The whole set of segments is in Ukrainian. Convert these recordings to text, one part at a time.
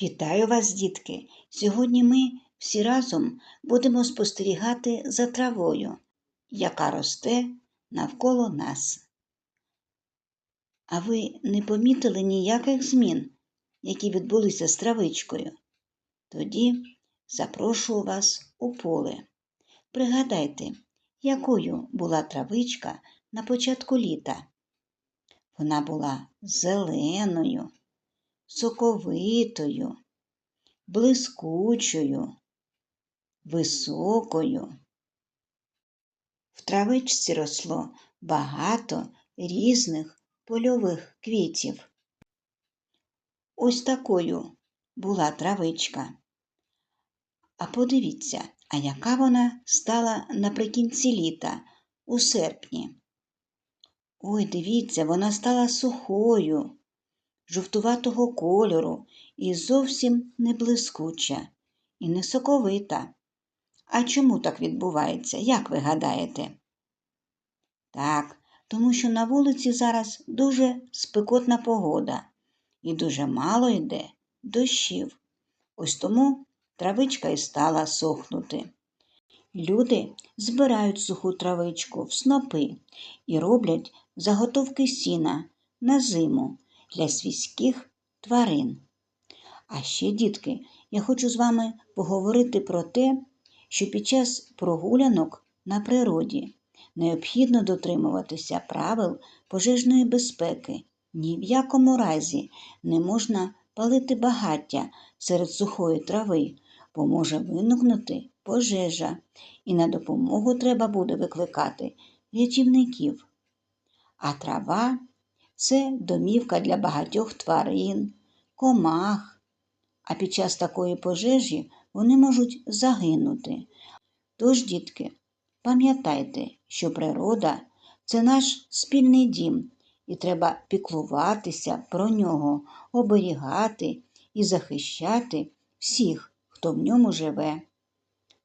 Вітаю вас, дітки! Сьогодні ми всі разом будемо спостерігати за травою, яка росте навколо нас. А ви не помітили ніяких змін, які відбулися з травичкою? Тоді запрошую вас у поле. Пригадайте, якою була травичка на початку літа. Вона була зеленою, соковитою, блискучою, високою. В травичці росло багато різних польових квітів. Ось такою була травичка. А подивіться, а яка вона стала наприкінці літа, у серпні. Ой, дивіться, вона стала сухою, жовтуватого кольору і зовсім не блискуча, і не соковита. А чому так відбувається, як ви гадаєте? Так, тому що на вулиці зараз дуже спекотна погода і дуже мало йде дощів. Ось тому травичка і стала сохнути. Люди збирають суху травичку в снопи і роблять заготовки сіна на зиму для свійських тварин. А ще, дітки, я хочу з вами поговорити про те, що під час прогулянок на природі необхідно дотримуватися правил пожежної безпеки. Ні в якому разі не можна палити багаття серед сухої трави, бо може виникнути пожежа, і на допомогу треба буде викликати рятівників. А трава це домівка для багатьох тварин, комах, а під час такої пожежі вони можуть загинути. Тож, дітки, пам'ятайте, що природа це наш спільний дім, і треба піклуватися про нього, оберігати і захищати всіх, хто в ньому живе.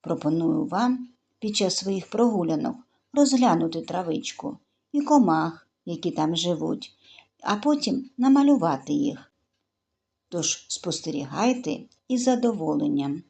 Пропоную вам під час своїх прогулянок розглянути травичку і комах, які там живуть, а потім намалювати їх. Тож спостерігайте із задоволенням.